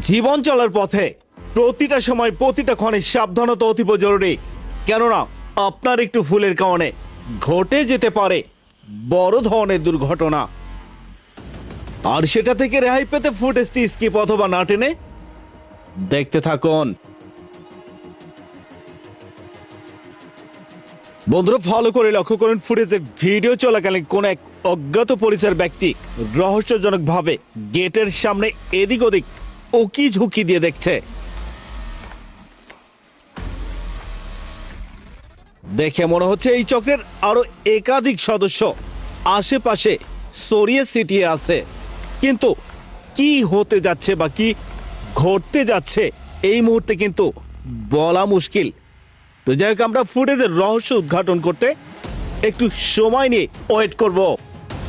জীবন চলার পথে প্রতিটা সময় প্রতিটা ক্ষণে সাবধানতা অতীব জরুরি। কেননা, আপনার একটু ভুলের কারণে ঘটে যেতে পারে বড় ধরনের দুর্ঘটনা। আর সেটা থেকে রেহাই পেতে ফুটেজটি স্কিপ অথবা না টেনে দেখতে থাকুন। বন্ধুরা ফলো করে লক্ষ্য করুন ফুটেজে ভিডিও চলাকালীন কোন এক অজ্ঞাত পরিচয়ের ব্যক্তি রহস্যজনকভাবে গেটের সামনে এদিক ওদিক ওকি ঝুঁকি দিয়ে দেখছে। দেখে মনে হচ্ছে এই চক্রের আরও একাধিক সদস্য আশেপাশে সরিয়ে সিটিয়ে আছে। কিন্তু কি হতে যাচ্ছে বা কি ঘটতে যাচ্ছে এই মুহূর্তে কিন্তু বলা মুশকিল। তো যাই হোক, আমরা ফুটেজের রহস্য উদ্ঘাটন করতে একটু সময় নিয়ে ওয়েট করব।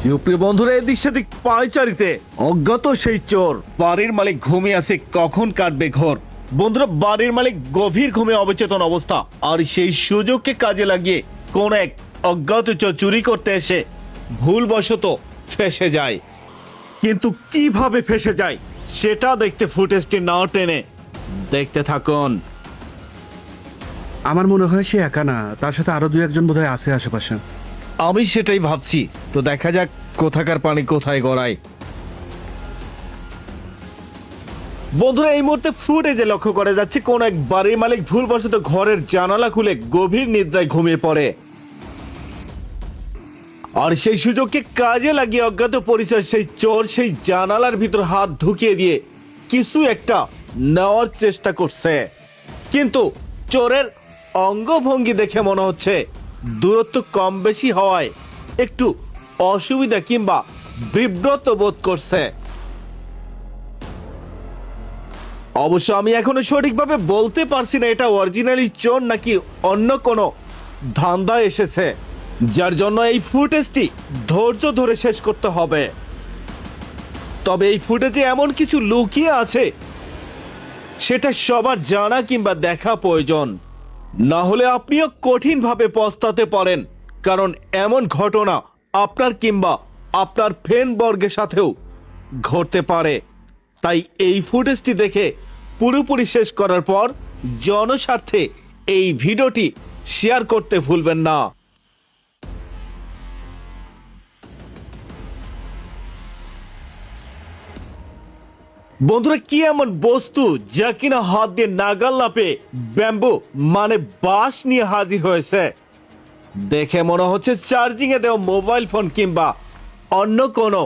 সুপ্রিয় বন্ধুরা, এদিক সেদিক পায়চারিতে অজ্ঞাত সেই চোর। বাড়ির মালিক ঘুমিয়ে আছে, কখন কাটবে ঘর? বন্ধুরা, বাড়ির মালিক গভীর ঘুমে অবচেতন অবস্থা। আর সেই সুযোগকে কাজে লাগিয়ে কোন এক অজ্ঞাত চোর চুরি করতে এসে ভুলবশত ফেসে যায়। কিন্তু কীভাবে ফেসে যায়, সেটা দেখতে ফুটেজটি না টেনে। দেখতে থাকুন। আমার মনে হয় সে একা না, তার সাথে আরও দুই একজন বোধহয় আছে আশেপাশে। আমি সেটাই ভাবছি। তো দেখা যাক কোথাকার পানি কোথায় গড়ায়। বন্ধুরা, এই মুহূর্তে ফুটেজে লক্ষ্য করা যাচ্ছে কোন এক বাড়ির মালিক ভুলবশত ঘরের জানালা খুলে গভীর নিদ্রায় ঘুমিয়ে পড়ে। আর সেই সুযোগকে কাজে লাগিয়ে অজ্ঞাত পরিচয় সেই চোর সেই জানালার ভিতর হাত ঢুকিয়ে দিয়ে কিছু একটা নেওয়ার চেষ্টা করছে। কিন্তু চোরের অঙ্গভঙ্গি দেখে মনে হচ্ছে। দূরত্ব কম বেশি হওয়ায় একটু অসুবিধা কিংবা বিব্রত বোধ করছে। অবশ্য আমি এখনও সঠিকভাবে বলতে পারছি না এটা অরিজিনালি চোর নাকি অন্য কোনো ধান্দা এসেছে। যার জন্য এই ফুটেজটি ধৈর্য ধরে শেষ করতে হবে। তবে এই ফুটেজে এমন কিছু লুকিয়ে আছে, সেটা সবার জানা কিংবা দেখা প্রয়োজন। না হলে আপনিও কঠিনভাবে পস্তাতে পারেন, কারণ এমন ঘটনা আপনার কিংবা আপনার ফ্রেন্ডবর্গের সাথেও ঘটতে পারে। তাই এই ফুটেজটি দেখে পুরোপুরি শেষ করার পর জনস্বার্থে এই ভিডিওটি শেয়ার করতে ভুলবেন না। বন্ধুরা, কি এমন বস্তু যা কিনা হাত দিয়ে নাগাল না পেয়ে ব্যাম্বু মানে বাঁশ নিয়ে হাজির হয়েছে? দেখে মনে হচ্ছে চার্জিং এ দেওয়া মোবাইল ফোন কিংবা অন্য কোনো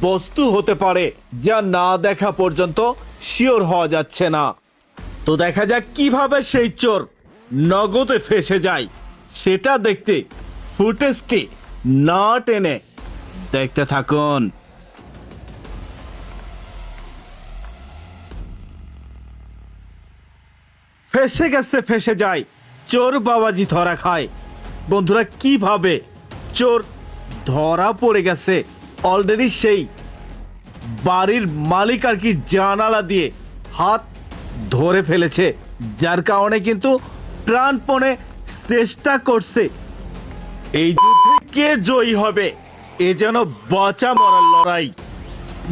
বস্তু হতে পারে যা না দেখা পর্যন্ত শিওর হওয়া যাচ্ছে না। তো দেখা যাক কীভাবে সেই চোর নগদে ফেসে যায়। সেটা দেখতে ফুটেজটি না টেনে দেখতে থাকুন। ফেসে গেছে, ফেসে যায়। চোর বাবাজি ধরা খায়। বন্ধুরা, কীভাবে চোর ধরা পড়ে গেছে? অলরেডি সেই বাড়ির মালিক আর কি জানালা দিয়ে হাত ধরে ফেলেছে, যার কারণে কিন্তু প্রাণপণে চেষ্টা করছে। এই যুদ্ধে কে জয়ী হবে? এ যেন বাঁচা মরার লড়াই।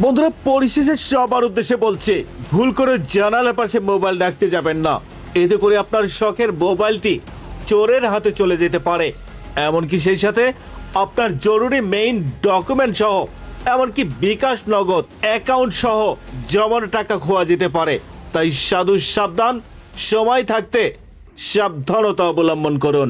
বন্ধুরা, পরিশেষে সবার উদ্দেশ্যে বলছে, ভুল করে জানালার পাশে মোবাইল রাখতে যাবেন না। এতে করে আপনার শখের মোবাইলটি চোরের হাতে চলে যেতে পারে। এমনকি সেই সাথে আপনার জরুরি মেইন ডকুমেন্ট সহ, এমনকি বিকাশ নগদ অ্যাকাউন্ট সহ জমানো টাকা খোয়া যেতে পারে। তাই সাধু সাবধান, সময় থাকতে সাবধানতা অবলম্বন করুন।